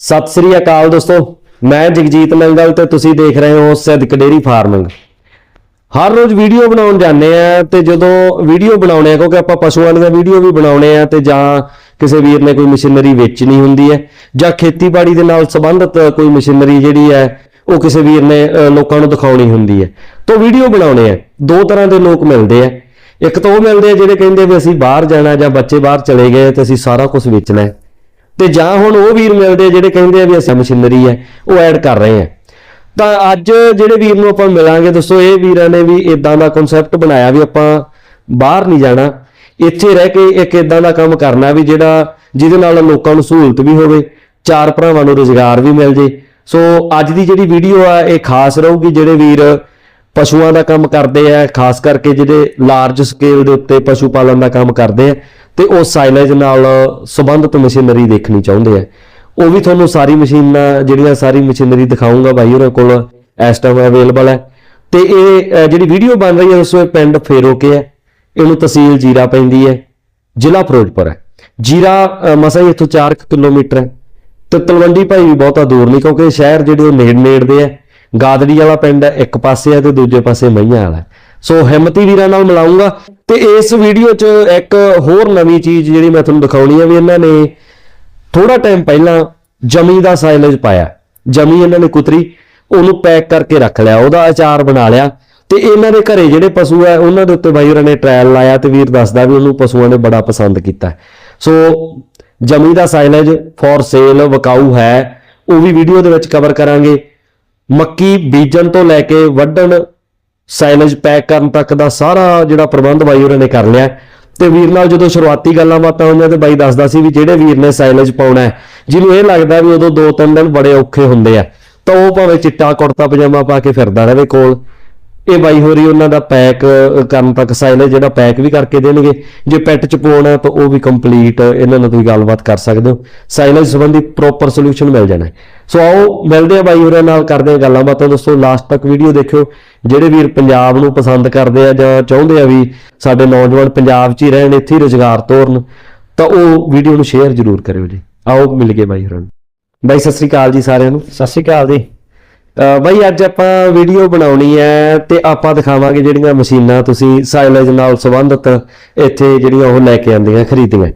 ਸਤਿ ਸ੍ਰੀ ਅਕਾਲ ਦੋਸਤੋ, ਮੈਂ ਜਗਜੀਤ ਨੰਗਲ ਤੇ ਤੁਸੀਂ ਦੇਖ ਰਹੇ ਹੋ ਸਿੱਧਕ ਡੇਰੀ ਫਾਰਮਿੰਗ। ਹਰ ਰੋਜ਼ ਵੀਡੀਓ ਬਣਾਉਣ ਜਾਂਦੇ ਆ ਤੇ ਜਦੋਂ ਵੀਡੀਓ ਬਣਾਉਣੇ ਆ, ਕਿਉਂਕਿ ਆਪਾਂ ਪਸ਼ੂਆਂ ਦੀਆਂ ਵੀਡੀਓ ਵੀ ਬਣਾਉਣੇ ਆ ਤੇ ਜਾਂ ਕਿਸੇ ਵੀਰ ਨੇ ਕੋਈ ਮਸ਼ੀਨਰੀ ਵੇਚਣੀ ਹੁੰਦੀ ਹੈ, ਜਾਂ ਖੇਤੀਬਾੜੀ ਦੇ ਨਾਲ ਸੰਬੰਧਿਤ ਕੋਈ ਮਸ਼ੀਨਰੀ ਜਿਹੜੀ ਹੈ, ਉਹ ਕਿਸੇ ਵੀਰ ਨੇ ਲੋਕਾਂ ਨੂੰ ਦਿਖਾਉਣੀ ਹੁੰਦੀ ਹੈ। ਤਾਂ ਵੀਡੀਓ ਬਣਾਉਣੇ ਆ, ਦੋ ਤਰ੍ਹਾਂ ਦੇ ਲੋਕ ਮਿਲਦੇ ਆ। ਇੱਕ ਤਾਂ ਉਹ ਮਿਲਦੇ ਆ ਜਿਹੜੇ ਕਹਿੰਦੇ ਵੀ ਅਸੀਂ ਬਾਹਰ ਜਾਣਾ ਜਾਂ ਬੱਚੇ ਬਾਹਰ ਚਲੇ ਗਏ ਤੇ ਅਸੀਂ ਸਾਰਾ ਕੁਝ ਵੇਚਣਾ ਹੈ। ਤੇ ਜਾਂ ਹੁਣ ਉਹ ਵੀਰ ਮਿਲਦੇ ਜਿਹੜੇ ਕਹਿੰਦੇ ਆ ਵੀ ਅਸੀਂ ਮਸ਼ੀਨਰੀ ਹੈ ਉਹ ਐਡ ਕਰ ਰਹੇ ਆ। ਤਾਂ ਅੱਜ ਜਿਹੜੇ ਵੀਰ ਨੂੰ ਆਪਾਂ ਮਿਲਾਂਗੇ ਦੋਸਤੋ ਇਹ ਵੀਰਾਂ ਨੇ ਵੀ ਇਦਾਂ ਦਾ ਕਨਸੈਪਟ ਬਣਾਇਆ ਵੀ ਆਪਾਂ ਬਾਹਰ ਨਹੀਂ ਜਾਣਾ, ਇੱਥੇ ਰਹਿ ਕੇ ਇੱਕ ਇਦਾਂ ਦਾ ਕੰਮ ਕਰਨਾ ਵੀ ਜਿਹੜਾ ਜਿਹਦੇ ਨਾਲ ਲੋਕਾਂ ਨੂੰ ਸਹੂਲਤ ਵੀ ਹੋਵੇ, ਚਾਰ ਭਰਾਵਾਂ ਨੂੰ ਰੋਜ਼ਗਾਰ ਵੀ ਮਿਲ ਜੇ। ਸੋ ਅੱਜ ਦੀ ਜਿਹੜੀ ਵੀਡੀਓ ਆ, ਇਹ ਖਾਸ ਰਹੂਗੀ ਜਿਹੜੇ ਵੀਰ ਪਸ਼ੂਆਂ ਦਾ ਕੰਮ ਕਰਦੇ ਆ, ਖਾਸ ਕਰਕੇ ਜਿਹੜੇ ਲਾਰਜ ਸਕੇਲ ਦੇ ਉੱਤੇ ਪਸ਼ੂ ਪਾਲਣ ਦਾ ਕੰਮ ਕਰਦੇ ਆ। ਤੇ ਉਹ ਸਾਈਲੇਜ ਨਾਲ ਸੰਬੰਧਿਤ ਮਸ਼ੀਨਰੀ ਦੇਖਣੀ ਚਾਹੁੰਦੇ ਆ। ਉਹ ਵੀ ਤੁਹਾਨੂੰ ਸਾਰੀ ਮਸ਼ੀਨਾਂ, ਜਿਹੜੀਆਂ ਸਾਰੀ ਮਸ਼ੀਨਰੀ ਦਿਖਾਉਂਗਾ ਬਾਈ ਉਹਨਾਂ ਕੋਲ, ਇਸ ਟਾਈਮ ਅਵੇਲੇਬਲ ਹੈ। ਤੇ ਇਹ ਜਿਹੜੀ ਵੀਡੀਓ ਬਣ ਰਹੀ ਹੈ, ਉਸ ਵਿੱਚ ਪਿੰਡ ਫੇਰੋਕੇ ਹੈ। ਇਹਨੂੰ ਤਹਿਸੀਲ ਜੀਰਾ ਪੈਂਦੀ ਹੈ, ਜ਼ਿਲ੍ਹਾ ਫਿਰੋਜ਼ਪੁਰ ਹੈ। ਜੀਰਾ ਮਸਾ ਮਸਾਂ ਹੀ ਇੱਥੋਂ 4 ਕਿਲੋਮੀਟਰ ਹੈ। ਤੇ ਤਲਵੰਡੀ ਭਾਈ ਵੀ ਬਹੁਤਾ ਦੂਰ ਨਹੀਂ, ਕਿਉਂਕਿ ਸ਼ਹਿਰ ਜਿਹੜੇ ਉਹ ਨੇੜ ਨੇੜ ਦੇ ਹੈ। ਗਾਦੜੀ ਵਾਲਾ ਪਿੰਡ ਹੈ, ਇੱਕ ਪਾਸੇ ਹੈ ਤੇ ਦੂਜੇ ਪਾਸੇ ਮਈਆਂ ਵਾਲਾ ਸੋ ਹਿੰਮਤੀ ਵੀਰਾਂ ਨਾਲ ਮਿਲਾਉਂਗਾ। ਤੇ ਇਸ ਵੀਡੀਓ 'ਚ ਇੱਕ ਹੋਰ ਨਵੀਂ ਚੀਜ਼ ਜਿਹੜੀ ਮੈਂ ਤੁਹਾਨੂੰ ਦਿਖਾਉਣੀ ਹੈ ਵੀ ਇਹਨਾਂ ਨੇ ਥੋੜਾ ਟਾਈਮ ਪਹਿਲਾਂ ਜਮੀ ਦਾ ਸਾਈਲੇਜ ਪਾਇਆ। ਜਮੀ ਇਹਨਾਂ ਨੇ ਕੁਤਰੀ, ਉਹਨੂੰ ਪੈਕ ਕਰਕੇ ਰੱਖ ਲਿਆ, ਉਹਦਾ ਅਚਾਰ ਬਣਾ ਲਿਆ। ਤੇ ਇਹਨਾਂ ਦੇ ਘਰੇ ਜਿਹੜੇ ਪਸ਼ੂ ਆ, ਉਹਨਾਂ ਦੇ ਉੱਤੇ ਬਾਈ ਉਹਨਾਂ ਨੇ ਟ੍ਰਾਇਲ ਲਾਇਆ ਤੇ ਵੀਰ ਦੱਸਦਾ ਵੀ ਉਹਨੂੰ ਪਸ਼ੂਆਂ ਨੇ ਬੜਾ ਪਸੰਦ ਕੀਤਾ। ਸੋ ਜਮੀ ਦਾ ਸਾਈਲੇਜ ਫॉर ਸੇਲ ਵਕਾਊ ਹੈ। ਉਹ ਵੀ ਵੀਡੀਓ ਦੇ ਵਿੱਚ ਕਵਰ ਕਰਾਂਗੇ। ਮੱਕੀ ਬੀਜਣ ਤੋਂ ਲੈ ਕੇ ਵੱਢਣ ਸਾਈਲੇਜ ਪੈਕ ਕਰਨ ਤੱਕ ਦਾ ਸਾਰਾ ਜਿਹੜਾ ਪ੍ਰਬੰਧ ਬਾਈ ਉਹਨਾਂ ਨੇ ਕਰ ਲਿਆ ਤੇ ਵੀਰ ਨਾਲ ਜਦੋਂ ਸ਼ੁਰੂਆਤੀ ਗੱਲਾਂ ਬਾਤਾਂ ਹੋਈਆਂ ਤੇ ਬਾਈ ਦੱਸਦਾ ਸੀ ਵੀ ਜਿਹੜੇ ਵੀਰ ਨੇ ਸਾਈਲੇਜ ਪਾਉਣਾ ਹੈ, ਜਿਹਨੂੰ ਇਹ ਲੱਗਦਾ ਵੀ ਉਦੋਂ ਦੋ ਤਿੰਨ ਦਿਨ ਬੜੇ ਔਖੇ ਹੁੰਦੇ ਆ, ਤਾਂ ਉਹ ਭਾਵੇਂ ਚਿੱਟਾ ਕੁੜਤਾ ਪਜਾਮਾ ਪਾ ਕੇ ਫਿਰਦਾ ਰਹੇ ਕੋਲ। ਇਹ ਬਾਈ ਹੋਰੀ ਉਹਨਾਂ ਦਾ ਪੈਕ ਕਰਨ ਤੱਕ ਸਾਈਲੇਜ ਜਿਹੜਾ ਪੈਕ ਵੀ ਕਰਕੇ ਦੇਣਗੇ। ਜੇ ਪੈਟ ਚ ਪਾਉਣਾ ਤਾਂ ਉਹ ਵੀ ਕੰਪਲੀਟ ਇਹਨਾਂ ਨਾਲ ਤੁਸੀਂ ਗੱਲਬਾਤ ਕਰ ਸਕਦੇ ਹੋ। ਸਾਈਲੇਜ ਸੰਬੰਧੀ ਪ੍ਰੋਪਰ ਸੋਲੂਸ਼ਨ ਮਿਲ ਜਾਣਾ ਸੋ ਆਓ, ਮਿਲਦੇ ਆ ਬਾਈ ਹੋਰਾਂ ਨਾਲ, ਕਰਦੇ ਆ ਗੱਲਾਂ ਬਾਤਾਂ ਦੋਸਤੋ ਲਾਸਟ ਤੱਕ ਵੀਡੀਓ ਦੇਖਿਓ। ਜਿਹੜੇ ਵੀਰ ਪੰਜਾਬ ਨੂੰ ਪਸੰਦ ਕਰਦੇ ਆ ਜਾਂ ਚਾਹੁੰਦੇ ਆ ਵੀ ਸਾਡੇ ਨੌਜਵਾਨ ਪੰਜਾਬ 'ਚ ਹੀ ਰਹਿਣ, ਇੱਥੇ ਹੀ ਰੁਜ਼ਗਾਰ ਤੋਰਨ, ਤਾਂ ਉਹ ਵੀਡੀਓ ਨੂੰ ਸ਼ੇਅਰ ਜ਼ਰੂਰ ਕਰਿਓ ਜੀ। ਆਓ, ਮਿਲ ਗਏ ਬਾਈ ਹੋਰਾਂ ਨੂੰ। ਬਾਈ, ਸਤਿ ਸ੍ਰੀ ਅਕਾਲ ਜੀ ਸਾਰਿਆਂ ਨੂੰ। ਸਤਿ ਸ਼੍ਰੀ ਅਕਾਲ ਜੀ। ਬਾਈ ਅੱਜ ਆਪਾਂ ਵੀਡੀਓ ਬਣਾਉਣੀ ਹੈ ਤੇ ਆਪਾਂ ਦਿਖਾਵਾਂਗੇ ਜਿਹੜੀਆਂ ਮਸ਼ੀਨਾਂ ਤੁਸੀਂ ਸਾਈਲੇਜ ਨਾਲ ਸੰਬੰਧਿਤ ਇੱਥੇ ਜਿਹੜੀਆਂ ਉਹ ਲੈ ਕੇ ਆਂਦੀਆਂ ਖਰੀਦੀਆਂ।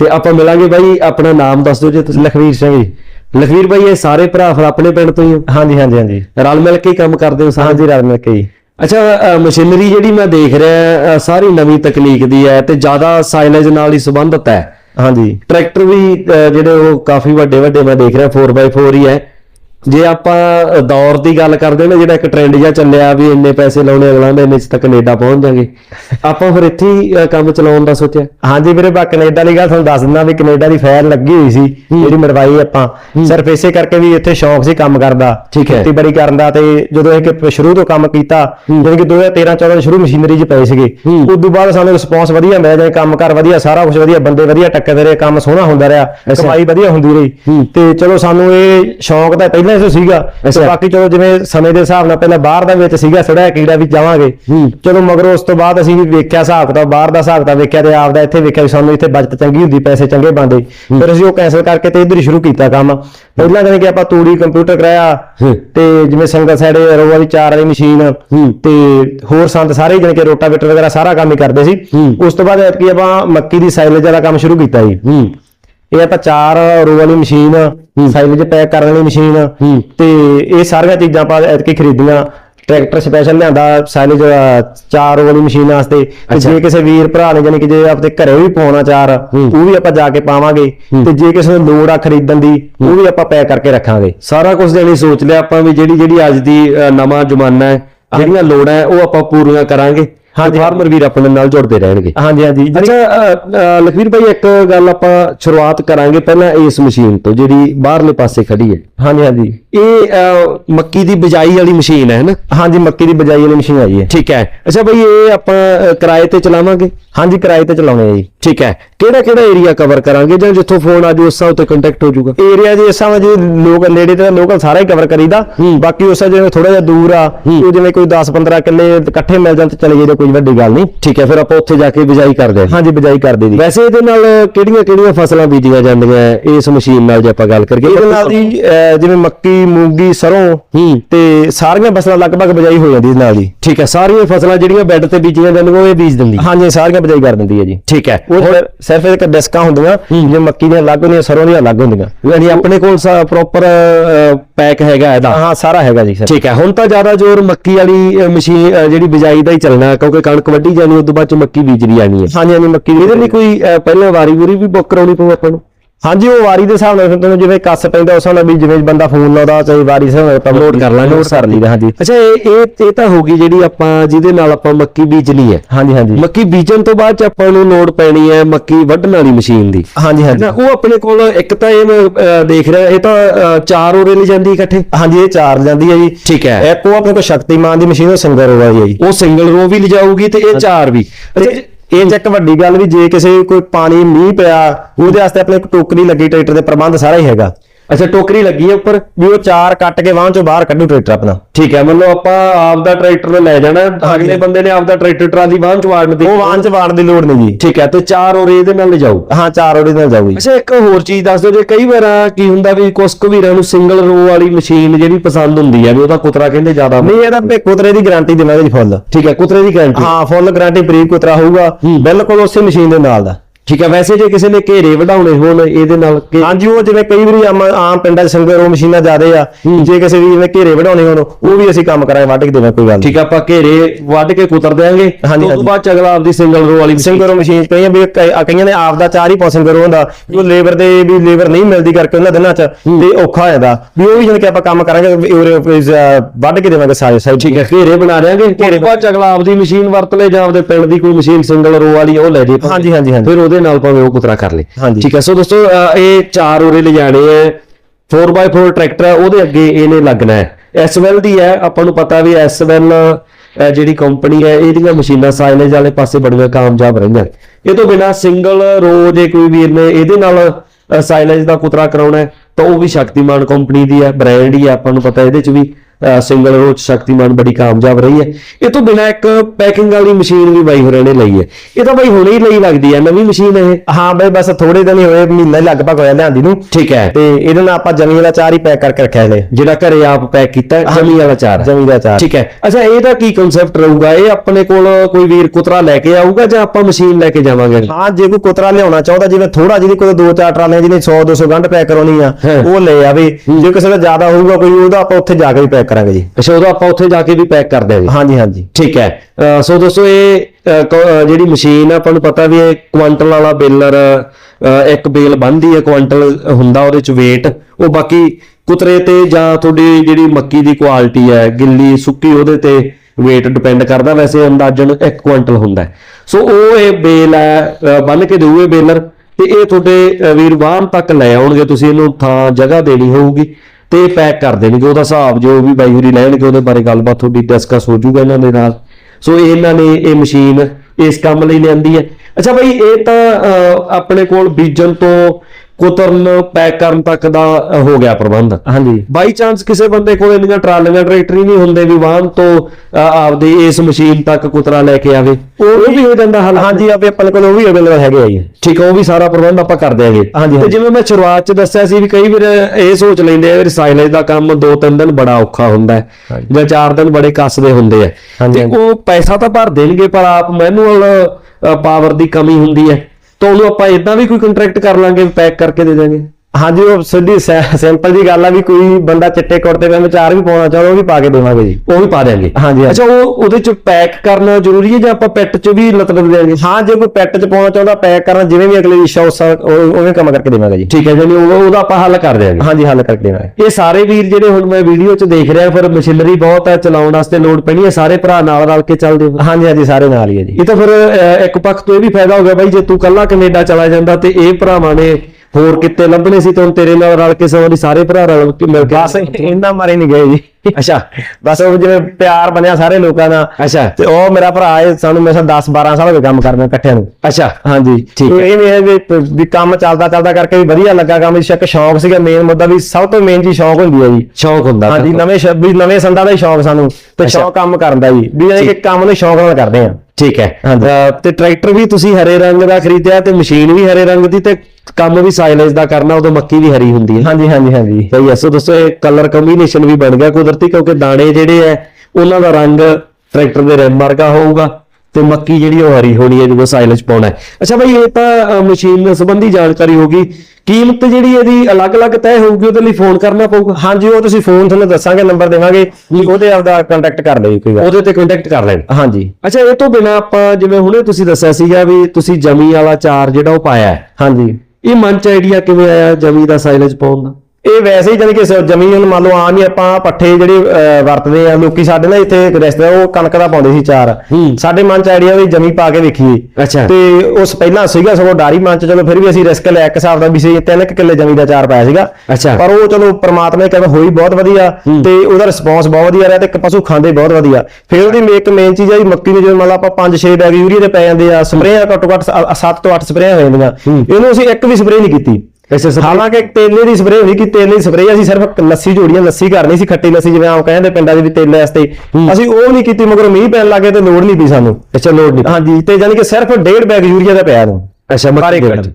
ਤੇ ਆਪਾਂ ਮਿਲਾਂਗੇ ਬਾਈ ਆਪਣਾ ਨਾਮ ਦੱਸ ਦਿਓ ਜੇ ਤੁਸੀਂ। ਲਖਵੀਰ ਸਿੰਘ ਜੀ। ਲਖਵੀਰ ਬਾਈ ਇਹ ਸਾਰੇ ਭਰਾ ਫਿਰ ਆਪਣੇ ਪਿੰਡ ਤੋਂ ਹੀ ਹੋ? ਹਾਂਜੀ ਹਾਂਜੀ ਹਾਂਜੀ। ਰਲ ਮਿਲ ਕੇ ਹੀ ਕੰਮ ਕਰਦੇ ਹੋ ਸਾਰੇ? ਹਾਂਜੀ ਰਲ ਮਿਲ ਕੇ ਜੀ। ਅੱਛਾ ਮਸ਼ੀਨਰੀ ਜਿਹੜੀ ਮੈਂ ਦੇਖ ਰਿਹਾ ਸਾਰੀ ਨਵੀਂ ਤਕਨੀਕ ਦੀ ਹੈ ਤੇ ਜ਼ਿਆਦਾ ਸਾਈਲੇਜ ਨਾਲ ਹੀ ਸੰਬੰਧਿਤ ਹੈ। ਹਾਂਜੀ। ਟਰੈਕਟਰ ਵੀ ਜਿਹੜੇ ਉਹ ਕਾਫੀ ਵੱਡੇ ਵੱਡੇ ਮੈਂ ਦੇਖ ਰਿਹਾ 4x4 ਹੀ ਹੈ। ਜੇ ਆਪਾਂ ਦੌਰ ਦੀ ਗੱਲ ਕਰਦੇ ਨਾ ਜਿਹੜਾ ਇੱਕ ਟ੍ਰੈਂਡ ਜਿਹਾ ਚੱਲਿਆ ਵੀ ਇੰਨੇ ਪੈਸੇ ਲਾਉਣੇ ਅਗਲਾ ਨੇ ਇੰਨੇ ਚ ਤਾਂ ਕੈਨੇਡਾ ਪਹੁੰਚ ਜਾਗੇ। ਆਪਾਂ ਫਿਰ ਇੱਥੇ ਹੀ ਕੰਮ ਚਲਾਉਣ ਦਾ ਸੋਚਿਆ। ਹਾਂਜੀ ਵੀਰੇ ਬਾ ਕੈਨੇਡਾ ਦੀ ਗੱਲ ਤੁਹਾਨੂੰ ਦੱਸ ਦਿੰਦਾ ਵੀ ਕੈਨੇਡਾ ਦੀ ਫਾਇਲ ਲੱਗੀ ਹੋਈ ਸੀ ਜਿਹੜੀ ਮਰਵਾਈ ਆਪਾਂ। ਸਿਰਫ ਇਸੇ ਕਰਕੇ ਵੀ ਇੱਥੇ ਸ਼ੌਂਕ ਸੀ ਕੰਮ ਕਰਦਾ। ਠੀਕ ਹੈ। ਖੇਤੀਬਾੜੀ ਕਰਨ ਦਾ ਤੇ ਜਦੋਂ ਇਹ ਕਿ ਸ਼ੁਰੂ ਤੋਂ ਕੰਮ ਕੀਤਾ ਜਾਣੀ ਕਿ 2013 14 ਤੋਂ ਸ਼ੁਰੂ ਮਸ਼ੀਨਰੀ 'ਚ ਪਏ ਸੀਗੇ। ਉਸ ਤੋਂ ਬਾਅਦ ਸਾਨੂੰ ਰਿਸਪੌਂਸ ਵਧੀਆ ਮਿਲਿਆ ਜਾਣੀ ਕੰਮਕਾਰ ਵਧੀਆ ਸਾਰਾ ਕੁਝ ਵਧੀਆ ਬੰਦੇ ਵਧੀਆ ਟੱਕਰਦੇ ਰਹੇ ਕੰਮ ਸੋਹਣਾ ਹੁੰਦਾ ਰਿਹਾ। ਕਮਾਈ ਵਧੀਆ ਹੁੰਦੀ ਰਹੀ। ਤੇ ਚਲੋ ਸਾਨੂੰ ਇਹ ਸ਼ੌਂਕ ਤਾਂ ਪਹਿਲਾਂ ਹੀ ਤੋਂ ਸੀਗਾ ਤੇ ਅੱਛਾ। ਬਾਕੀ ਚਲੋ ਜਿਵੇਂ ਸਮੇਂ ਦੇ ਹਿਸਾਬ ਨਾਲ ਪਹਿਲਾਂ ਬਾਹਰ ਦਾ ਵਿੱਚ ਸੀਗਾ ਥੋੜਾ ਕੀੜਾ ਵੀ ਜਾਵਾਂਗੇ ਹੂੰ। ਚਲੋ ਮਗਰੋਂ ਉਸ ਤੋਂ ਬਾਅਦ ਅਸੀਂ ਵੀ ਵੇਖਿਆ ਹਿਸਾਬ ਕਿਤਾਬ ਬਾਹਰ ਦਾ ਹਿਸਾਬ ਕਿਤਾਬ ਵੇਖਿਆ ਤੇ ਆਪਦਾ ਇੱਥੇ ਵੇਖਿਆ ਵੀ ਸਾਨੂੰ ਇੱਥੇ ਬਚਤ ਚੰਗੀ ਹੁੰਦੀ ਪੈਸੇ ਚੰਗੇ ਬਣਦੇ ਫਿਰ ਅਸੀਂ ਉਹ ਕੈਨਸਲ ਕਰਕੇ ਤੇ ਇੱਧਰ ਹੀ ਸ਼ੁਰੂ ਕੀਤਾ ਕੰਮ ਪਹਿਲਾਂ ਜਾਣੀ ਕਿ ਆਪਾਂ ਤੂੜੀ ਕੰਪਿਊਟਰ ਕਰਾਇਆ ਹੂੰ। ਤੇ ਜਿਵੇਂ ਸਿੰਗਲ ਸਾਈਡ ਰੋ ਵਾਲੀ ਚਾਰ ਵਾਲੀ ਮਸ਼ੀਨ ਹੂੰ। ਤੇ ਹੋਰ ਸੰਦ ਸਾਰੇ ਜਾਣੀ ਕਿ ਰੋਟਾਵੇਟਰ ਵਗੈਰਾ ਸਾਰਾ ਕੰਮ ਹੀ ਕਰਦੇ ਸੀ ਹੂੰ। ਉਸ ਤੋਂ ਬਾਅਦ ਐਤਕੀ ਆਪਾਂ ਮੱਕੀ ਦੀ ਸਾਈਲੇਜ ਵਾਲਾ ਕੰਮ ਸ਼ੁਰੂ ਕੀਤਾ ਜੀ ਹੂੰ ਇਹ ਆਪਾਂ ਚਾਰ ਰੋ ਵਾਲੀ ਮਸ਼ੀਨ ਸਾਈਲੇਜ ਪੈਕ ਕਰਨ ਵਾਲੀ ਮਸ਼ੀਨ। ਤੇ ਇਹ ਸਾਰੀਆਂ ਚੀਜ਼ਾਂ ਆਪਾਂ ਐਤਕੀ ਖਰੀਦੀਆਂ। ਟਰੈਕਟਰ ਸਪੈਸ਼ਲ ਲਿਆਂਦਾ ਸਾਈਲੇਜ ਚਾਰ ਵਾਲੀ ਮਸ਼ੀਨ ਵਾਸਤੇ। ਤੇ। ਜੇ ਕਿਸੇ ਵੀਰ ਭਰਾ ਨੇ ਜਾਨੀ ਕਿ ਜੇ ਆਪਣੇ ਘਰੇ ਵੀ ਪਾਉਣਾ ਚਾਰ ਉਹ ਵੀ ਆਪਾਂ ਜਾ ਕੇ ਪਾਵਾਂਗੇ। ਤੇ ਜੇ ਕਿਸੇ ਨੂੰ ਲੋੜ ਆ ਖਰੀਦਣ ਦੀ ਉਹ ਵੀ ਆਪਾਂ ਪੈਕ ਕਰਕੇ ਰੱਖਾਂਗੇ। ਸਾਰਾ ਕੁਝ ਦੇਣੀ ਸੋਚ ਲਿਆ ਆਪਾਂ ਵੀ ਜਿਹੜੀ ਜਿਹੜੀ ਅੱਜ ਦੀ ਨਵਾਂ ਜ਼ਮਾਨਾ ਹੈ ਜਿਹੜੀਆਂ ਲੋੜਾਂ ਉਹ ਆਪਾਂ ਪੂਰੀਆਂ ਕਰਾਂਗੇ। ਹਾਂਜੀ। ਫਾਰਮਰ ਵੀਰ ਆਪਣੇ ਨਾਲ ਜੁੜਦੇ ਰਹਿਣਗੇ। ਹਾਂਜੀ ਹਾਂਜੀ। ਅੱਛਾ ਲਖਵੀਰ ਭਾਈ ਇੱਕ ਗੱਲ ਆਪਾਂ ਸ਼ੁਰੂਆਤ ਕਰਾਂਗੇ ਪਹਿਲਾਂ ਇਸ ਮਸ਼ੀਨ ਤੋਂ ਜਿਹੜੀ ਬਾਹਰਲੇ ਪਾਸੇ ਖੜੀ ਹੈ। ਹਾਂਜੀ ਹਾਂਜੀ। ਇਹ ਮੱਕੀ ਦੀ ਬਿਜਾਈ ਵਾਲੀ ਮਸ਼ੀਨ ਹੈ ਨਾ? ਹਾਂਜੀ ਮੱਕੀ ਦੀ ਬਜਾਈ ਵਾਲੀ ਮਸ਼ੀਨ ਆਈ ਹੈ। ਠੀਕ ਹੈ। ਅੱਛਾ ਭਾਈ ਇਹ ਆਪਾਂ ਕਿਰਾਏ ਤੇ ਚਲਾਵਾਂਗੇ? ਹਾਂਜੀ ਕਿਰਾਏ ਤੇ ਚਲਾਉਣੇ ਆ ਜੀ। ਠੀਕ ਹੈ। ਕਿਹੜਾ ਕਿਹੜਾ ਏਰੀਆ ਕਵਰ ਕਰਾਂਗੇ? ਜਾਂ ਜਿੱਥੋਂ ਫੋਨ ਆ ਜਾਊ ਉਸ ਹਿਸਾਬ ਤੇ ਕੰਟੈਕਟ ਹੋ ਜਾਊਗਾ? ਏਰੀਆ ਜੀ ਇਸ ਸਮੇਂ ਜੀ ਲੋਕ ਨੇੜੇ ਤੇ ਲੋਕਲ ਸਾਰਾ ਹੀ ਕਵਰ ਕਰੀਦਾ। ਬਾਕੀ ਉਸ ਜਿਵੇਂ ਥੋੜਾ ਜਿਹਾ ਦੂਰ ਆ ਉਹ ਜਿਵੇਂ ਕੋਈ 10 15 ਕਿੱਲੇ ਇਕੱਠੇ ਮਿਲ ਜਾਣ ਤੇ ਚਲੇ ਜਾਈਦਾ ਕੋਈ ਕੋਈ ਵੱਡੀ ਗੱਲ ਨਹੀਂ। ਠੀਕ ਹੈ ਫਿਰ ਆਪਾਂ ਉੱਥੇ ਜਾ ਕੇ ਬਿਜਾਈ ਕਰਦੇ ਹਾਂ। ਹਾਂਜੀ ਬਿਜਾਈ ਕਰਦੇ ਦੀ ਵੈਸੇ ਇਹਦੇ ਨਾਲ ਕਿਹੜੀਆਂ ਕਿਹੜੀਆਂ ਫਸਲਾਂ ਬੀਜੀਆਂ ਜਾਂਦੀਆਂ ਇਸ ਮਸ਼ੀਨ ਨਾਲ ਜੇ ਆਪਾਂ ਗੱਲ ਕਰੀਏ ਇਹਦੇ ਨਾਲ ਜੀ ਅਹ, ਜਿਵੇਂ ਮੱਕੀ ਮੂੰਗੀ ਸਰੋਂ ਹੂੰ। ਤੇ ਸਾਰੀਆਂ ਫਸਲਾਂ ਲਗਭਗ ਬਿਜਾਈ ਹੋ ਜਾਂਦੀ ਇਹਦੇ ਨਾਲ ਜੀ। ਠੀਕ ਹੈ ਸਾਰੀਆਂ ਫਸਲਾਂ ਜਿਹੜੀਆਂ ਬੈੱਡ ਤੇ ਬੀਜੀਆਂ ਜਾਂਦੀਆਂ ਉਹ ਇਹ ਬੀਜ ਦਿੰਦੀ ਹਾਂਜੀ ਸਾਰੀਆਂ ਬਿਜਾਈ ਕਰ ਦਿੰਦੀ ਹੈ ਜੀ। ਠੀਕ ਹੈ। ਉਹ ਫਿਰ ਸਿਰਫ ਇੱਕ ਡਿਸਕਾਂ ਹੁੰਦੀਆਂ ਜਿਵੇਂ ਮੱਕੀ ਦੀਆਂ ਅਲੱਗ ਹੁੰਦੀਆਂ ਸਰੋਂ ਦੀਆਂ ਅਲੱਗ ਹੁੰਦੀਆਂ। ਯਾਨੀ ਆਪਣੇ ਕੋਲ ਪ੍ਰੋਪਰ ਪੈਕ ਹੈਗਾ ਇਹਦਾ। ਹਾਂ ਸਾਰਾ ਹੈਗਾ ਜੀ ਸਰ। ਠੀਕ ਹੈ ਹੁਣ ਤਾਂ ਜ਼ਿਆਦਾ ਜ਼ੋਰ ਮੱਕੀ ਵਾਲੀ ਮਸ਼ੀਨ ਜਿਹੜੀ ਬਿਜਾਈ ਦਾ ਹੀ ਚੱਲਣਾ ਕਿਉਂਕਿ ਕਣਕ ਵੱਢੀ ਜਾਣੀ ਉਸ ਤੋਂ ਬਾਅਦ ਚ ਮੱਕੀ ਬੀਜਣੀ ਆਣੀ ਹੈ। ਹਾਂਜੀ ਹਾਂਜੀ ਮੱਕੀ ਇਹਦੇ ਲਈ ਕੋਈ ਪਹਿਲਾਂ ਵਾਰੀ ਵੂਰੀ ਵੀ ਬੁੱਕ ਕਰਾਉਣੀ ਪਊ ਆਪਾਂ ਨੂੰ? ਹਾਂਜੀ ਉਹ ਵਾਰੀ ਦੇ ਹਿਸਾਬ ਨਾਲ ਫਿਰ ਤੁਹਾਨੂੰ ਜਿਵੇਂ ਕੱਸ ਪੈਂਦਾ ਉਸ ਨਾਲ ਵੀ ਜਿਵੇਂ ਬੰਦਾ ਫੋਨ ਲਾਉਂਦਾ ਚਾਹੇ ਵਾਰੀ ਦੇ ਹਿਸਾਬ ਨਾਲ ਆਪਾਂ Note ਕਰ ਲਾਂਗੇ। note ਕਰ ਲਈਦਾ ਹਾਂਜੀ। ਅੱਛਾ ਇਹ ਇਹ ਇਹ ਤਾਂ ਹੋਗੀ ਜਿਹੜੀ ਆਪਾਂ ਜਿਹਦੇ ਨਾਲ ਆਪਾਂ ਮੱਕੀ ਬੀਜਣੀ ਹੈ। ਹਾਂਜੀ ਹਾਂਜੀ। ਮੱਕੀ ਬੀਜਣ ਤੋਂ ਬਾਅਦ ਚ ਆਪਾਂ ਨੂੰ ਲੋੜ ਪੈਣੀ ਹੈ ਮੱਕੀ ਵੱਢਣ ਵਾਲੀ ਮਸ਼ੀਨ ਦੀ। ਹਾਂਜੀ ਹਾਂਜੀ। ਨਾ ਉਹ ਆਪਣੇ ਕੋਲ ਇੱਕ ਤਾਂ ਇਹ ਮੈਂ ਦੇਖ ਰਿਹਾ ਇਹ ਤਾਂ ਚਾਰ ਓਰੇ ਲੈ ਜਾਂਦੀ ਇਕੱਠੇ? ਹਾਂਜੀ ਇਹ ਚਾਰ ਜਾਂਦੀ ਹੈ ਜੀ। ਠੀਕ ਹੈ। ਇੱਕ ਉਹ ਆਪਣੇ ਕੋਲ ਸ਼ਕਤੀਮਾਨ ਦੀ ਮਸ਼ੀਨ ਉਹ ਸਿੰਗਰ ਹੋਆ ਜੀ। ਉਹ ਸਿੰਗਲ ਰੋ ਵੀ ਲਿਜਾਊਗੀ ਤੇ ਇਹ ਚਾਰ ਵੀ। ਅੱਛਾ ਇਹ ਚ ਇੱਕ ਵੱਡੀ ਗੱਲ ਵੀ ਜੇ ਕਿਸੇ ਕੋਈ ਪਾਣੀ, ਮੀਂਹ ਪਿਆ, ਉਹਦੇ ਵਾਸਤੇ ਆਪਣੇ ਇੱਕ ਟੋਕਰੀ ਲੱਗੀ, ਟਰੈਕਟਰ ਦੇ ਪ੍ਰਬੰਧ ਸਾਰਾ ਹੀ ਹੈਗਾ। ਅੱਛਾ ਟੋਕਰੀ ਲੱਗੀ ਹੈ ਉੱਪਰ ਵੀ ਉਹ ਚਾਰ ਕੱਟ ਕੇ ਵਾਹਨ ਚੋਂ ਬਾਹਰ ਕੱਢੂ ਟਰੈਕਟਰ ਆਪਣਾ। ਠੀਕ ਹੈ ਮੰਨ ਲਓ ਆਪਾਂ ਆਪ ਦਾ ਟਰੈਕਟਰ ਲੈ ਜਾਣਾ। ਅਗਲੇ ਬੰਦੇ ਨੇ ਆਪ ਦਾ ਟਰੈਕਟਰ ਟਰਾਲੀ ਵਾਹਨ ਚ ਵਾੜਨ ਦੀ ਉਹ ਵਾਹਨ ਚ ਵਾੜਨ ਦੀ ਲੋੜ ਨਹੀਂ ਜੀ। ਠੀਕ ਹੈ ਤੇ ਚਾਰ ਓਰੇ ਇਹਦੇ ਨਾਲ ਲਿਜਾਊ ਹਾਂ ਚਾਰ ਉਹਦੇ ਨਾਲ ਜਾਊਗੀ ਅੱਛਾ ਇੱਕ ਹੋਰ ਚੀਜ਼ ਦੱਸ ਦਿਓ ਜੇ ਕਈ ਵਾਰ ਕੀ ਹੁੰਦਾ ਵੀ ਕੁਝ ਕੁ ਵੀਰਾਂ ਨੂੰ ਸਿੰਗਲ ਰੋ ਵਾਲੀ ਮਸ਼ੀਨ ਜਿਹੜੀ ਪਸੰਦ ਹੁੰਦੀ ਹੈ ਵੀ ਉਹਦਾ ਕੁਤਰਾ ਕਹਿੰਦੇ ਜ਼ਿਆਦਾ ਨਹੀਂ ਇਹਦਾ ਤੇ ਕੁਤਰੇ ਦੀ ਗਾਰੰਟੀ ਦੇਵਾਂਗੇ ਜੀ ਫੁੱਲ। ਠੀਕ ਹੈ ਕੁਤਰੇ ਦੀ ਗਾਰੰਟੀ ਹਾਂ ਫੁੱਲ ਗਾਰੰਟੀ ਬਰੀਕ ਕੁਤਰਾ ਹੋਊਗਾ। ਬਿਲਕੁਲ ਉਸੇ ਮਸ਼ੀਨ ਦੇ ਨਾਲ ਦਾ। ਠੀਕ ਹੈ ਵੈਸੇ ਜੇ ਕਿਸੇ ਨੇ ਘੇਰੇ ਵਢਾਉਣੇ ਹੋਣ ਇਹਦੇ ਨਾਲ ਕਿ ਹਾਂਜੀ ਉਹ ਜਿਵੇਂ ਕਈ ਵਾਰੀ ਆਮ ਆਮ ਪਿੰਡਾਂ 'ਚ ਸਿੰਗਰ ਉਹ ਮਸ਼ੀਨਾਂ ਜ਼ਿਆਦੇ ਆ ਜੇ ਕਿਸੇ ਵੀ ਜਿਵੇਂ ਘੇਰੇ ਵਢਾਉਣੇ ਹੋਣ ਉਹ ਵੀ ਅਸੀਂ ਕੰਮ ਕਰਾਂਗੇ ਵੱਢ ਕੇ ਦੇਵਾਂ ਕੋਈ ਗੱਲ ਠੀਕ ਹੈ ਆਪਾਂ ਘੇਰੇ ਵੱਢ ਕੇ ਕੁਤਰ ਦੇਾਂਗੇ ਉਸ ਤੋਂ। ਬਾਅਦ ਚ ਅਗਲਾ ਆਪਦੀ ਸਿੰਗਲ ਰੋ ਵਾਲੀ ਸਿੰਗਰ ਉਹ ਮਸ਼ੀਨ ਕਈਆਂ ਵੀ ਕਈ- ਆ ਕਈਆਂ ਨੇ ਆਪ ਦਾ ਚਾਰ ਹੀ ਪਾ ਸਿੰਗਰ ਹੁੰਦਾ ਵੀ ਉਹ ਲੇਬਰ ਦੇ ਵੀ ਲੇਬਰ ਨਹੀਂ ਮਿਲਦੀ ਕਰਕੇ ਉਹਨਾਂ ਦਿਨਾਂ 'ਚ ਤੇ ਔਖਾ ਹੋ ਜਾਂਦਾ। ਵੀ ਉਹ ਵੀ ਜਾਣੀ ਕਿ ਆਪਾਂ ਕੰਮ ਕਰਾਂਗੇ ਵੱਢ ਕੇ ਦੇਵਾਂਗੇ ਸਾਰੇ ਸਾਰੇ ਠੀਕ ਹੈ ਘੇਰੇ ਬਣਾ ਦੇਾਂਗੇ ਘੇਰੇ ਬਾਅਦ ਚ ਅਗਲਾ ਆਪਦੀ ਮਸ਼ੀਨ ਵਰਤ ਲੈ ਜਾਂ ਆਪਦੇ ਪਿੰਡ ਦੀ ਕੋਈ ਮਸ਼ੀਨ ਸਿੰਗਲ ਰੋ ਵਾਲੀ ਉਹ ਲੈ ਜੇ ਹਾਂਜੀ ਹਾਂਜੀ ਹਾਂਜੀ। ਫਿਰ ਉਹਦੇ ਨਾਲ ਭਾਵੇਂ ਉਹ ਕੁਤਰਾ ਕਰ ਲੇ। ਠੀਕ ਹੈ ਸੋ ਦੋਸਤੋ ਇਹ ਚਾਰ ਉਰੇ ਲਿਜਾਣੇ ਹੈ 4x4 ਟਰੈਕਟਰ ਹੈ ਉਹਦੇ ਅੱਗੇ ਇਹਨੇ ਲੱਗਣਾ ਹੈ ਐਸਵੈਲ ਦੀ ਹੈ ਆਪਾਂ ਨੂੰ ਪਤਾ ਵੀ ਐਸਵੈਲ ਜਿਹੜੀ ਕੰਪਨੀ ਹੈ ਇਹਦੀਆਂ ਮਸ਼ੀਨਾਂ ਸਾਈਲੇਜ ਵਾਲੇ ਪਾਸੇ ਬੜੀਆਂ ਕਾਮਯਾਬ ਰਹੀਆਂ। ਇਹ ਤੋਂ ਬਿਨਾ ਸਿੰਗਲ ਰੋ ਜੇ ਕੋਈ ਵੀਰ ਨੇ ਇਹਦੇ ਨਾਲ ਸਾਈਲੇਜ ਦਾ ਕੁਤਰਾ ਕਰਾਉਣਾ ਤਾਂ ਉਹ ਵੀ ਸ਼ਕਤੀਮਾਨ ਕੰਪਨੀ ਦੀ ਹੈ ਬ੍ਰਾਂਡ ਹੀ ਹੈ ਆਪਾਂ ਨੂੰ ਪਤਾ ਇਹਦੇ ਚ ਵੀ। ਸਿੰਗਲ ਰੋ ਚ ਸ਼ਕਤੀਮਾਨ ਬੜੀ ਕਾਮਯਾਬ ਰਹੀ ਹੈ। ਇਹ ਤੋਂ ਬਿਨਾ ਇੱਕ ਪੈਕਿੰਗ ਵਾਲੀ ਮਸ਼ੀਨ ਵੀ ਬਾਈ ਹੋਰਾਂ ਨੇ ਲਈ ਹੈ। ਇਹ ਤਾਂ ਬਾਈ ਹੁਣੇ ਹੀ ਲਈ ਲੱਗਦੀ ਹੈ ਨਵੀਂ ਮਸ਼ੀਨ ਇਹ। ਹਾਂ ਬਈ ਬਸ ਥੋੜੇ ਦਿਨ ਹੀ ਹੋਏ ਮਹੀਨਾ ਹੀ ਲਗਭਗ ਹੋਇਆ ਲਿਆਂਦੀ ਨੂੰ। ਠੀਕ ਹੈ। ਤੇ ਇਹਦੇ ਨਾਲ ਆਪਾਂ ਜਮੀ ਵਾਲਾ ਚਾਰ ਹੀ ਪੈਕ ਕਰਕੇ ਰੱਖਿਆ ਇਹਨੇ। ਜਿਹੜਾ ਘਰੇ ਆਪ ਪੈਕ ਕੀਤਾ ਜਮੀ ਵਾਲਾ ਚਾਰ। ਜਮੀ ਦਾ ਚਾਰ। ਠੀਕ ਹੈ। ਅੱਛਾ ਇਹਦਾ ਕੀ ਕਨਸੈਪਟ ਰਹੂਗਾ? ਇਹ ਆਪਣੇ ਕੋਲ ਕੋਈ ਵੀਰ ਕੁਤਰਾ ਲੈ ਕੇ ਆਊਗਾ ਜਾਂ ਆਪਾਂ ਮਸ਼ੀਨ ਲੈ ਕੇ ਜਾਵਾਂਗੇ? ਹਾਂ ਜੇ ਕੋਈ ਕੁਤਰਾ ਲਿਆਉਣਾ ਚਾਹੁੰਦਾ ਜਿਵੇਂ ਥੋੜਾ ਜਿਹਦੀ ਕੋਈ ਦੋ ਚਾਰ ਟਰਾਲੀਆਂ ਜਿਹਨੇ 100 200 ਗੰਢ ਪੈਕ ਕਰਾਉਣੀ ਆ। ਉਹ ਲੈ ਆਵੇ। ਜੇ ਕਿਸੇ ਦਾ ਜ਼ਿਆਦਾ ਹੋਊਗਾ ਕੋਈ ਉਹਦਾ ਆਪਾਂ ਉੱਥੇ ਜਾ ਕੇ ਵੀ ਪੈਕ ਕਰਾਂਗੇ ਜੀ। ਅੱਛਾ ਉਹਦਾ ਆਪਾਂ ਉੱਥੇ ਜਾ ਕੇ ਵੀ ਪੈਕ ਕਰ ਦਿਆਂਗੇ ਹਾਂਜੀ ਹਾਂਜੀ। ਠੀਕ ਹੈ। ਸੋ ਦੋਸਤੋ ਇਹ ਜਿਹੜੀ ਮਸ਼ੀਨ ਆ ਆਪਾਂ ਨੂੰ ਪਤਾ ਵੀ ਇਹ ਕੁਆਂਟਲ ਵਾਲਾ ਬੇਲਰ ਇੱਕ ਬੇਲ ਬੰਦੀ ਹੈ ਕੁਆਂਟਲ ਹੁੰਦਾ ਉਹਦੇ ਚ weight ਉਹ ਬਾਕੀ ਕੁਤਰੇ ਤੇ ਜਾਂ ਤੁਹਾਡੀ ਜਿਹੜੀ ਮੱਕੀ ਦੀ ਕੁਆਲਿਟੀ ਹੈ ਗਿੱਲੀ ਸੁੱਕੀ ਉਹਦੇ ਤੇ weight ਡਿਪੈਂਡ ਕਰਦਾ। ਵੈਸੇ ਅੰਦਾਜ਼ਨ 1 ਕੁਆਂਟਲ ਹੁੰਦਾ ਸੋ ਉਹ ਇਹ ਬੇਲ ਹੈ ਬੰਨ ਕੇ ਦੇਊ ਇਹ ਬੇਲਰ। ਤੇ ਇਹ ਤੁਹਾਡੇ ਵੀਰ ਵਾਹਨ ਤੱਕ ਲੈ ਆਉਣਗੇ। ਤੁਸੀਂ ਇਹਨੂੰ ਥਾਂ ਜਗ੍ਹਾ ਦੇਣੀ ਹੋਊਗੀ। ਤੇ ਪੈਕ ਕਰ ਦੇਣਗੇ। ਉਹਦਾ ਹਿਸਾਬ ਜੋ ਵੀ ਬਾਈ ਹੁਰੀ ਲੈਣਗੇ ਉਹਦੇ ਬਾਰੇ ਗੱਲਬਾਤ ਤੁਹਾਡੀ ਡਿਸਕਸ ਹੋ ਜਾਊਗਾ ਇਹਨਾਂ ਦੇ ਨਾਲ। ਸੋ ਇਹਨਾਂ ਨੇ ਇਹ ਮਸ਼ੀਨ ਇਸ ਕੰਮ ਲਈ ਲਿਆਂਦੀ ਹੈ। ਅੱਛਾ ਬਾਈ ਇਹ ਤਾਂ ਅਹ, ਆਪਣੇ ਕੋਲ ਬੀਜਣ ਤੋਂ ਕੁਤਰਨ ਪੈਕ ਕਰਨ ਤੱਕ ਦਾ ਹੋ ਗਿਆ ਪ੍ਰਬੰਧ। ਹਾਂਜੀ। ਬਾਈ ਚਾਂਸ ਕਿਸੇ ਬੰਦੇ ਕੋਲ ਇੰਨੀਆਂ ਟਰਾਲੀਆਂ ਟਰੈਕਟਰ ਹੀ ਨਹੀਂ ਹੁੰਦੇ ਵੀ ਵਾਹਨ ਤੋਂ ਆਪਦੇ ਇਸ ਮਸ਼ੀਨ ਤੱਕ ਕੁਤਰਾ ਲੈ ਕੇ ਆਵੇ। ਉਹ ਵੀ ਹੋ ਜਾਂਦਾ ਹੱਲ ਹਾਂਜੀ ਆਪੇ ਆਪਣੇ ਕੋਲ ਉਹ ਵੀ ਅਵੇਲੇਬਲ ਹੈਗੇ ਆ ਜੀ। ਠੀਕ ਹੈ ਉਹ ਵੀ ਸਾਰਾ ਪ੍ਰਬੰਧ ਆਪਾਂ ਕਰ ਦਿਆਂਗੇ। ਹਾਂਜੀ, ਤੇ ਹਾਂਜੀ। ਜਿਵੇਂ ਮੈਂ ਸ਼ੁਰੂਆਤ ਚ ਦੱਸਿਆ ਸੀ ਵੀ ਕਈ ਵਾਰ ਇਹ ਸੋਚ ਲੈਂਦੇ ਆ ਵੀ ਸਾਈਲੇਜ ਦਾ ਕੰਮ ਦੋ ਤਿੰਨ ਦਿਨ ਬੜਾ ਔਖਾ ਹੁੰਦਾ ਹੈ ਹਾਂਜੀ। ਜਾਂ ਚਾਰ ਦਿਨ ਬੜੇ ਕੱਸਦੇ ਹੁੰਦੇ ਆ। ਹਾਂਜੀ, ਤੇ ਹਾਂਜੀ। ਉਹ ਪੈਸਾ ਤਾਂ ਭਰ ਦੇਣਗੇ ਪਰ ਆਪ ਮੈਨੂਅਲ ਪਾਵਰ ਦੀ ਕਮੀ ਹੁੰਦੀ ਹੈ। ਤਾਂ ਉਹਨੂੰ ਆਪਾਂ ਇਦਾਂ ਵੀ ਕੋਈ ਕੰਟਰੈਕਟ ਕਰ ਲਾਂਗੇ ਪੈਕ ਕਰਕੇ ਦੇ ਦਾਂਗੇ ਹਾਂਜੀ ਉਹ ਸਿੱਧੀ ਸਿੰਪਲ ਜੀ ਗੱਲ ਆ ਵੀ ਕੋਈ ਬੰਦਾ ਚਿੱਟੇ ਕੁੜਤੇ ਪਜਾਮੇ ਚਾਰ ਵੀ ਪਾਉਣਾ ਚਾਹੁੰਦਾ ਉਹ ਵੀ ਪਾ ਕੇ ਦੇਵਾਂਗੇ ਜੀ। ਉਹ ਵੀ ਪਾ ਦਿਆਂਗੇ। ਹਾਂਜੀ। ਅੱਛਾ ਉਹ ਉਹਦੇ ਚ ਪੈਕ ਕਰਨਾ ਜ਼ਰੂਰੀ ਹੈ ਜਾਂ ਆਪਾਂ ਪੈਟ ਚ ਵੀ ਲਤੜਬ ਦਿਆਂਗੇ ਹਾਂ ਜੇ ਕੋਈ ਪੈਟ ਚ ਪਾਉਣਾ ਚਾਹੁੰਦਾ ਪੈਕ ਕਰਨਾ ਜਿਵੇਂ ਵੀ ਅਗਲੇ ਦੀ ਇੱਛਾ ਉਸ ਉਵੇਂ ਕੰਮ ਕਰਕੇ ਦੇਵਾਂਗੇ ਜੀ। ਠੀਕ ਹੈ ਉਹ ਉਹਦਾ ਆਪਾਂ ਹੱਲ ਕਰ ਦਿਆਂਗੇ। ਹਾਂਜੀ ਹੱਲ ਕਰਕੇ ਦੇਵਾਂਗੇ। ਇਹ ਸਾਰੇ ਵੀਰ ਜਿਹੜੇ ਹੁਣ ਮੈਂ ਵੀਡੀਓ 'ਚ ਦੇਖ ਰਿਹਾ ਫਿਰ ਮਸ਼ੀਨਰੀ ਬਹੁਤ ਹੈ ਚਲਾਉਣ ਵਾਸਤੇ ਲੋਡ ਪੈਣੀ ਹੈ ਸਾਰੇ ਭਰਾ ਨਾਲ ਰਲ ਕੇ ਚੱਲਦੇ ਹਾਂਜੀ ਹਾਂਜੀ ਸਾਰੇ ਨਾਲ ਹੀ ਹੈ ਜੀ। ਇਹ ਤਾਂ ਫਿਰ ਇੱਕ ਪੱਖ ਤੋਂ ਇਹ ਵੀ ਫਾਇਦਾ ਹੋ ਗਿਆ ਬਾਈ ਜੇ ਤੂੰ ਕੱਲਾ ਕੈਨੇਡਾ ਚਲਾ ਜਾਂਦਾ ਤੇ ਇਹ ਭਰਾਵਾਂ ਨੇ ਹੋਰ ਕਿਤੇ ਲੱਭਣੇ ਸੀ ਤਾਂ ਹੁਣ ਤੇਰੇ ਨਾਲ ਰਲ ਕੇ ਦੀ ਸਾਰੇ ਭਰਾ ਰਲ ਕੇ ਮਿਲ ਕੇ ਬਸ ਇਹਨਾਂ ਮਾਰੇ ਨਹੀਂ ਗਏ ਜੀ। ਅੱਛਾ। ਬਸ ਉਹ ਜਿਵੇਂ ਪਿਆਰ ਬਣਿਆ ਸਾਰੇ ਲੋਕਾਂ ਦਾ ਅੱਛਾ। ਤੇ ਉਹ ਮੇਰਾ ਭਰਾ ਹੈ ਸਾਨੂੰ ਮੇਰੇ 10 12 ਸਾਲ ਹੋ ਗਏ ਕੰਮ ਕਰਦੇ ਇਕੱਠਿਆਂ ਨੂੰ। ਅੱਛਾ। ਹਾਂਜੀ। ਠੀਕ ਇਹ ਵੀ ਹੈ ਵੀ ਵੀ ਕੰਮ ਚੱਲਦਾ ਚੱਲਦਾ ਕਰਕੇ ਵੀ ਵਧੀਆ ਲੱਗਾ ਕੰਮ ਇੱਕ ਸ਼ੌਂਕ ਸੀਗਾ ਮੇਨ ਮੁੱਦਾ ਵੀ ਸਭ ਤੋਂ ਮੇਨ ਜੀ ਸ਼ੌਂਕ ਹੁੰਦੀ ਹੈ ਜੀ। ਸ਼ੌਂਕ ਹੁੰਦਾ ਹਾਂਜੀ ਨਵੇਂ ਵੀ ਨਵੇਂ ਸੰਦਾਂ ਦਾ ਹੀ ਸ਼ੌਂਕ ਸਾਨੂੰ ਤੇ। ਸ਼ੌਂਕ ਕੰਮ ਕਰਨ ਦਾ ਜੀ। ਵੀ ਇਹ ਕਿ ਕੰਮ ਨੂੰ ਸ਼ੌਂਕ ਨਾਲ ਕਰਦੇ ਆ ਠੀਕ ਹੈ। ਤੇ ਟਰੈਕਟਰ ਵੀ ਤੁਸੀਂ ਹਰੇ ਰੰਗ ਦਾ ਖਰੀਦਿਆ ਤੇ ਮਸ਼ੀਨ ਵੀ ਹਰੇ ਰੰਗ ਦੀ ਤੇ ਕੰਮ ਵੀ ਸਾਈਲੇਜ ਦਾ ਕਰਨਾ ਉਦੋਂ ਮੱਕੀ ਵੀ ਹਰੀ ਹੁੰਦੀ ਹੈ। ਹਾਂਜੀ ਹਾਂਜੀ ਹਾਂਜੀ। ਸਹੀ ਹੈ। ਸੋ ਦੋਸਤੋ ਇਹ ਕਲਰ ਕੰਬੀਨੇਸ਼ਨ ਵੀ ਬਣ ਗਿਆ ਕੁਦਰਤੀ ਕਿਉਂਕਿ ਦਾਣੇ ਜਿਹੜੇ ਐ ਉਹਨਾਂ ਦਾ ਰੰਗ ਟਰੈਕਟਰ ਦੇ ਰਿਮ ਵਰਗਾ ਹੋਊਗਾ ਤੇ ਮੱਕੀ ਜਿਹੜੀ ਉਹ ਹਰੀ ਹੋਣੀ ਹੈ ਜਦੋਂ ਸਾਈਲੇਜ ਪਾਉਣਾ ਹੈ। ਅੱਛਾ ਭਾਈ ਇਹ ਤਾਂ ਮਸ਼ੀਨ ਸੰਬੰਧੀ ਜਾਣਕਾਰੀ ਹੋਗੀ ਕੀਮਤ ਜਿਹੜੀ ਇਹਦੀ ਅਲੱਗ-ਅਲੱਗ ਤੈਅ ਹੋਊਗੀ ਉਹਦੇ ਲਈ ਫੋਨ ਕਰਨਾ ਪਊਗਾ। ਹਾਂਜੀ ਉਹ ਤੁਸੀਂ ਫੋਨ ਤੁਹਾਨੂੰ ਦੱਸਾਂਗੇ ਨੰਬਰ ਦੇਵਾਂਗੇ। ਵੀ ਉਹਦੇ ਆਪਦਾ ਕੰਟੈਕਟ ਕਰ ਲਿਓ ਕੋਈ ਗੱਲ। ਉਹਦੇ ਤੇ ਕੰਟੈਕਟ ਕਰ ਲੈਣ। ਹਾਂਜੀ। ਅੱਛਾ ਇਹ ਤੋਂ ਬਿਨਾ ਆਪਾਂ ਜਿਵੇਂ ਹੁਣੇ ਤੁਸੀਂ ਦੱਸਿਆ ਸੀਗਾ ਵੀ ਤੁਸੀਂ ਜਮੀ ਵਾਲਾ ਚਾਰ ਜਿਹੜਾ ਉਹ ਪਾਇਆ ਹੈ। ਹਾਂਜੀ। ਇਹ ਮਨ ਚ ਆਈਡੀਆ ਕਿਵੇਂ ਆਇਆ ਜਮੀ ਦਾ ਸਾਈਲੇਜ ਪਾਉਣ ਦਾ? ਇਹ ਵੈਸੇ ਹੀ ਜਾਨੀ ਕਿ ਜ਼ਮੀਨ ਮੰਨ ਲਓ ਆਮ ਹੀ ਆਪਾਂ ਪੱਠੇ ਜਿਹੜੇ ਵਰਤਦੇ ਆ ਲੋਕੀ ਸਾਡੇ ਨਾਲ ਇੱਥੇ ਇੱਕ ਰਿਸ਼ਤੇਦਾਰ ਉਹ ਕਣਕ ਦਾ ਪਾਉਂਦੇ ਸੀ ਚਾਰ। ਸਾਡੇ ਮਨ ਚ ਆਈਡੀਆ ਵੀ ਜ਼ਮੀਨ ਪਾ ਕੇ ਵੇਖੀਏ। ਅੱਛਾ। ਤੇ ਉਸ ਪਹਿਲਾਂ ਸੀਗਾ ਸਗੋਂ ਡਾਰੀ ਮਨ ਚ ਚਲੋ ਫਿਰ ਵੀ ਅਸੀਂ ਰਿਸਕ ਲਿਆ ਇੱਕ ਹਿਸਾਬ ਦਾ ਵੀ ਸੀ ਤਿੰਨ ਕੁ ਕਿੱਲੇ ਜ਼ਮੀਨ ਦਾ ਚਾਰ ਪਾਇਆ ਸੀਗਾ। ਪਰ ਉਹ ਚਲੋ ਪ੍ਰਮਾਤਮਾ ਨੇ ਕਹਿੰਦਾ ਹੋਈ ਬਹੁਤ ਵਧੀਆ। ਤੇ ਉਹਦਾ ਰਿਸਪੌਂਸ ਬਹੁਤ ਵਧੀਆ ਰਿਹਾ ਤੇ ਇੱਕ ਪਸ਼ੂ ਖਾਂਦੇ ਬਹੁਤ ਵਧੀਆ। ਫਿਰ ਉਹਦੀ ਮੇਕ ਮੇਨ ਚੀਜ਼ ਆ ਮੱਕੀ ਨੂੰ ਜਿਵੇਂ ਮੰਨ ਲਾ ਆਪਾਂ 5-6 ਬੈਗ ਯੂਰੀਆ ਦੇ ਪੈ ਜਾਂਦੇ ਆ ਸਪਰੇਆਂ ਘੱਟੋ ਘੱਟ 7 ਤੋਂ 8 ਸਪਰੇਆਂ ਹੋ ਜਾਂਦੀਆਂ। ਇਹਨੂੰ ਅਸੀਂ ਇੱਕ ਵੀ ਸਪਰੇਅ ਨਹੀਂ ਕੀਤੀ। ਐਸੇ ਹਾਲਾਂਕਿ ਤੇਲੇ ਦੀ ਸਪਰੇਅ ਹੋਈ ਕਿ ਤੇਲੇ ਦੀ ਸਪਰੇਅ ਅਸੀਂ ਸਿਰਫ ਲੱਸੀ ਜੋੜੀਆਂ ਲੱਸੀ ਕਰਨੀ ਸੀ ਖੱਟੀ ਲੱਸੀ ਜਿਵੇਂ ਆਮ ਕਹਿੰਦੇ ਪਿੰਡਾਂ ਦੇ ਵੀ ਤੇਲੇ ਵਾਸਤੇ। ਅਸੀਂ ਉਹ ਨਹੀਂ ਕੀਤੀ ਮਗਰ ਮੀਂਹ ਪੈਣ ਲੱਗੇ ਤੇ ਲੋੜ ਨਹੀਂ ਪਈ ਸਾਨੂੰ। ਅੱਛਾ ਲੋਡ ਨਹੀਂ ਹਾਂਜੀ। ਤੇ ਯਾਨੀ ਕਿ ਸਿਰਫ ਡੇਢ ਬੈਗ ਯੂਰੀਆ ਦਾ ਪਿਆ ਨੂੰ ਅੱਛਾ ਮੱਕੀ ਦੇ ਵਿੱਚ।